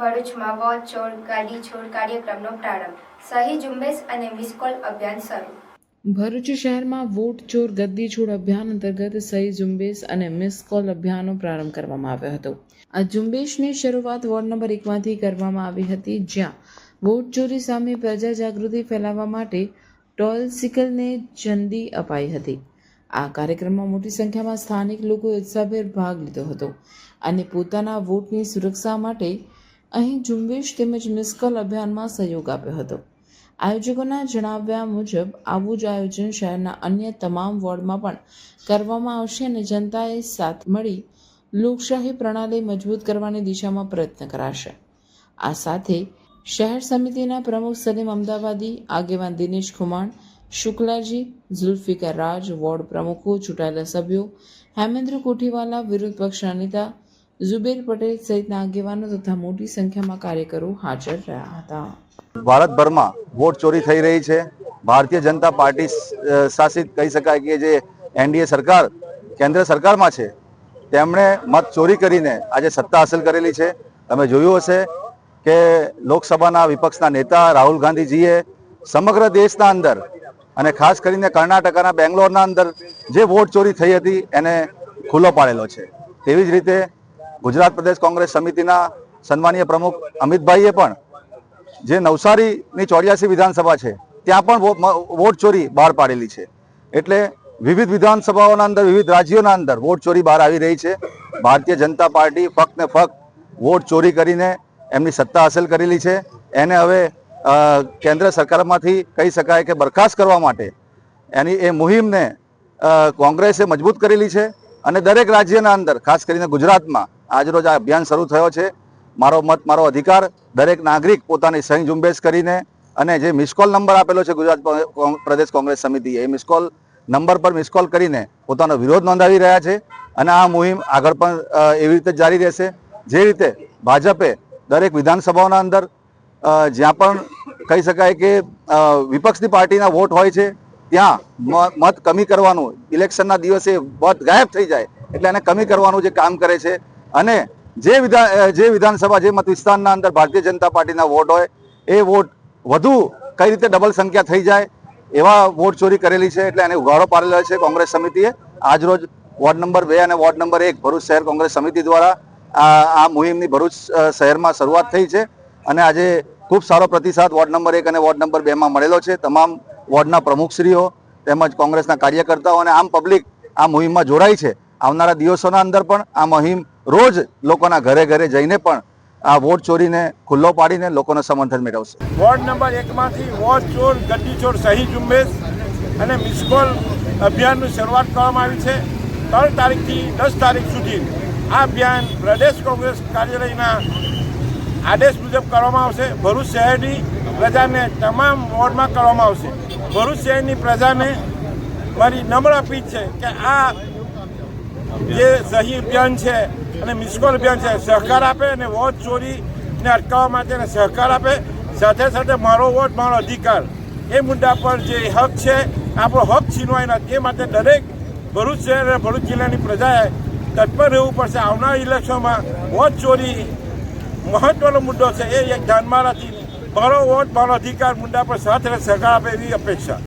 ભરૂચમાં વોચ છોડ, ગાડી છોડ કાર્યક્રમનો પ્રારંભ. સહી ઝુંબેશ અને મિસકોલ અભિયાન શરૂ. ભરૂચ શહેરમાં વોટ ચોર ગદ્દી છોડ અભિયાન અંતર્ગત સહી ઝુંબેશ અને મિસ કોલ અભિયાનનો પ્રારંભ કરવામાં આવ્યો હતો. આ ઝુંબેશની શરૂઆત વોર્ડ નંબર એકમાંથી કરવામાં આવી હતી, જ્યાં વોટ ચોરી સામે પ્રજા જાગૃતિ ફેલાવવા માટે ટોલ સિકલને ચંદી અપાઈ હતી. આ કાર્યક્રમમાં મોટી સંખ્યામાં સ્થાનિક લોકોએ ઉત્સાહભેર ભાગ લીધો હતો અને પોતાના વોટની સુરક્ષા માટે અહીં ઝુંબેશ તેમજ મિસકોલ અભિયાનમાં સહયોગ આપ્યો હતો. આયોજકોના જણાવ્યા મુજબ, આવું જ આયોજન શહેરના અન્ય તમામ વોર્ડમાં પણ કરવામાં આવશે અને જનતાએ સાથ મળી લોકશાહી પ્રણાલી મજબૂત કરવાની દિશામાં પ્રયત્ન કરાશે. આ સાથે શહેર સમિતિના પ્રમુખ સલીમ અમદાવાદી, આગેવાન દિનેશ ખુમાણ, શુક્લાજી ઝુલ્ફિકા રાજ, વોર્ડ પ્રમુખો, ચૂંટાયેલા સભ્યો, હેમેન્દ્ર કોઠીવાલા વિરોધ પક્ષના નેતા ઝુબેર પટેલ સહિતના આગેવાનો તથા મોટી સંખ્યામાં કાર્યકરો હાજર રહ્યા હતા. ભારતભરમાં વોટ ચોરી થઈ રહી છે. ભારતીય જનતા પાર્ટી શાસિત કહી શકાય કે જે એનડીએ સરકાર, કેન્દ્ર સરકારમાં છે, તેમણે મત ચોરી કરીને આજે સત્તા હાંસલ કરેલી છે. તમે જોયું હશે કે લોકસભાના વિપક્ષના નેતા રાહુલ ગાંધીજીએ સમગ્ર દેશના અંદર અને ખાસ કરીને કર્ણાટકાના બેંગ્લોરના અંદર જે વોટ ચોરી થઈ હતી એને ખુલ્લો પાડેલો છે. તેવી જ રીતે ગુજરાત પ્રદેશ કોંગ્રેસ સમિતિના સન્માનીય પ્રમુખ અમિતભાઈએ પણ, જે નવસારીની ચોર્યાસી વિધાનસભા છે, ત્યાં પણ વોટ ચોરી બહાર પાડેલી છે. એટલે વિવિધ વિધાનસભાઓના અંદર, વિવિધ રાજ્યોના અંદર વોટ ચોરી બહાર આવી રહી છે. ભારતીય જનતા પાર્ટી ફક્ત ને ફક્ત વોટ ચોરી કરીને એમની સત્તા હાંસલ કરેલી છે. એને હવે કેન્દ્ર સરકારમાંથી કહી શકાય કે બરખાસ્ત કરવા માટે એની એ મુહિમને કોંગ્રેસે મજબૂત કરેલી છે. અને દરેક રાજ્યના અંદર, ખાસ કરીને ગુજરાતમાં, આજરોજ આ અભિયાન શરૂ થયો છે. મારો મત, મારો અધિકાર, દરેક નાગરિક પોતાની સહી ઝુંબેશ કરીને અને જે મિસકોલ નંબર આપેલો છે ગુજરાત પ્રદેશ કોંગ્રેસ સમિતિએ, એ મિસકોલ નંબર પર મિસકોલ કરીને પોતાનો વિરોધ નોંધાવી રહ્યા છે અને આ મુહિમ આગળ પણ એવી રીતે જારી રહેશે. જે રીતે ભાજપે દરેક વિધાનસભાઓના અંદર જ્યાં પણ કહી શકાય કે વિપક્ષની પાર્ટીના વોટ હોય છે ત્યાં મત કમી કરવાનું ઇલેક્શનના દિવસે મત ગાયબ થઈ જાય એટલે એને કમી કરવાનું જે કામ કરે છે. અને જે વિધાન જે વિધાનસભા, જે મત વિસ્તારના અંદર ભારતીય જનતા પાર્ટીના વોટ હોય, એ વોટ વધુ કઈ રીતે ડબલ સંખ્યા થઈ જાય એવા વોટ ચોરી કરેલી છે એટલે એને ઉઘાડો પાડેલો છે કોંગ્રેસ સમિતિએ. આજરોજ વોર્ડ નંબર બે અને વોર્ડ નંબર એક ભરૂચ શહેર કોંગ્રેસ સમિતિ દ્વારા આ મુહિમની ભરૂચ શહેરમાં શરૂઆત થઈ છે. અને આજે ખૂબ સારો પ્રતિસાદ વોર્ડ નંબર એક અને વોર્ડ નંબર બેમાં મળેલો છે. તમામ વોર્ડના પ્રમુખશ્રીઓ તેમજ કોંગ્રેસના કાર્યકર્તાઓ અને આમ પબ્લિક આ મુહિમમાં જોડાઈ છે. આવનારા દિવસોના અંદર પણ આ મુહિમ રોજ લોકોના ઘરે ઘરે જઈને પણ આ વોટ ચોરીને, ખુલ્લો પાડીને લોકોનો સમર્થન મેળવશે. વોર્ડ નંબર એકમાંથી વોટ ચોર ગડ્ડી ચોર, સહી ઝુંબેશ અને મિસકોલ અભિયાનની શરૂઆત કરવામાં આવી છે. ત્રણ તારીખથી દસ તારીખ સુધી આ અભિયાન પ્રદેશ કોંગ્રેસ કાર્યાલયના આદેશ મુજબ કરવામાં આવશે. ભરૂચ શહેરની પ્રજાને તમામ વોર્ડમાં કરવામાં આવશે. ભરૂચ શહેરની પ્રજાને મારી નમ્ર અપીલ છે કે આ જે સહી અભિયાન છે અને મિસકોલ અભિયાન છે, સહકાર આપે અને વોટ ચોરીને અટકાવવા માટેને સહકાર આપે. સાથે સાથે મારો વોટ, મારો અધિકાર. એ મુદ્દા પર જે હક છે, આપણો હક છીનવાય નથી એ માટે દરેક ભરૂચ શહેર અને ભરૂચ જિલ્લાની પ્રજાએ તત્પર રહેવું પડશે. આવનાર ઇલેક્શનમાં વોટ ચોરી મહત્વનો મુદ્દો છે એ એક ધ્યાનમાં નથી મારો વોટ મારો અધિકાર મુદ્દા પર સાથે સહકાર આપે એવી અપેક્ષા.